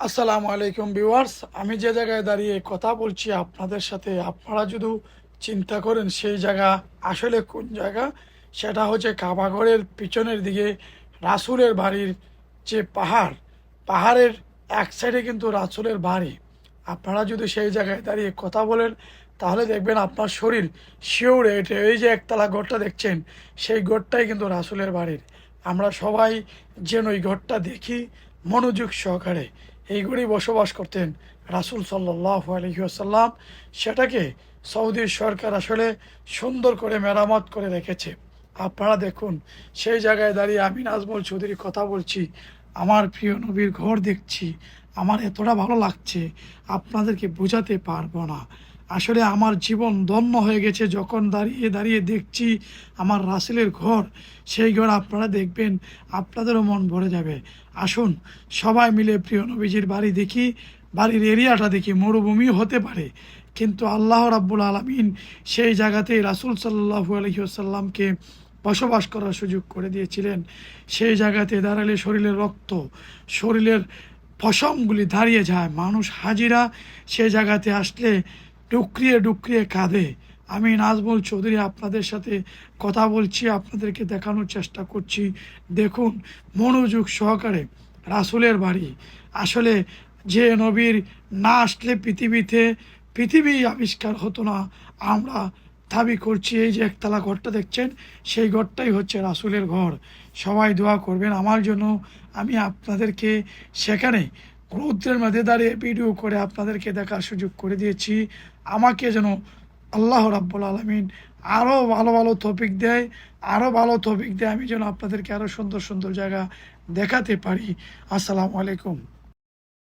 আসসালামু আলাইকুম ভিউয়ার্স, আমি যে জায়গায় দাঁড়িয়ে কথা বলছি আপনাদের সাথে, আপনারা যদি চিন্তা করেন সেই জায়গা, আসলে কোন জায়গা, সেটা হচ্ছে কাবাগরের পিছনের দিকে রাসুলের বাড়ির যে পাহাড়, পাহাড়ের এক সাইডে কিন্তু রাসুলের বাড়ি। আপনারা যদি সেই জায়গায় দাঁড়িয়ে কথা বলেন, তাহলে দেখবেন আপনার শরীর শিওরে এটে এই যে একতলা ঘরটা দেখছেন, সেই ঘরটাই কিন্তু রাসুলের বাড়ির। আমরা সবাই যেন ওই ঘরটা দেখি মনোযোগ সহকারে। এই ঘরে বসবাস করতেন রাসুল সাল্লাহ আলহিহাসাল্লাম সেটাকে সৌদি সরকার আসলে সুন্দর করে মেরামত করে রেখেছে। আপনারা দেখুন, সেই জায়গায় দাঁড়িয়ে আমি নাজমুল চৌধুরী কথা বলছি, আমার প্রিয় নবীর ঘর দেখছি, আমার এতটা ভালো লাগছে, আপনাদেরকে বোঝাতে পারব না। আসলে আমার জীবন ধন্য হয়ে গেছে যখন দাঁড়িয়ে দাঁড়িয়ে দেখছি আমার রাসেলের ঘর। সেই ঘর আপনারা দেখবেন, আপনাদেরও মন ভরে যাবে। আসুন, সবাই মিলে প্রিয় নবীজির বাড়ি দেখি, বাড়ির এরিয়াটা দেখি, মরুভূমি হতে পারে। কিন্তু আল্লাহ রাব্বুল আলমিন সেই জায়গাতেই রাসুল সাল্লাহু আলহিউসাল্লামকে বসবাস করার সুযোগ করে দিয়েছিলেন। সেই জায়গাতে দাঁড়ালে শরীরের রক্ত, শরীরের পশমগুলি দাঁড়িয়ে যায়। মানুষ হাজিরা সে জায়গাতে আসলে ডুকরিয়ে ডুকরিয়ে কাঁদে। আমি নাজমুল চৌধুরী আপনাদের সাথে কথা বলছি, আপনাদেরকে দেখানোর চেষ্টা করছি। দেখুন, মনোযোগ সহকারে, রাসুলের বাড়ি। আসলে যে নবীর না আসলে পৃথিবীতে পৃথিবী আবিষ্কার হতো না, আমরা দাবি করছি, এই যে একতলা ঘরটা দেখছেন, সেই ঘরটাই হচ্ছে রাসুলের ঘর। সবাই দোয়া করবেন। আমার জন্য আমি আপনাদেরকে সেখানে রৌদ্রের মাঝে দাঁড়িয়ে ভিডিও করে আপনাদেরকে দেখার সুযোগ করে দিয়েছি। আমাকে যেন আল্লাহ রাব্বুল আলমিন আরও ভালো ভালো টপিক দেয় আরও ভালো টপিক দেয়, আমি যেন আপনাদেরকে আরও সুন্দর সুন্দর জায়গা দেখাতে পারি। আসসালামু আলাইকুম।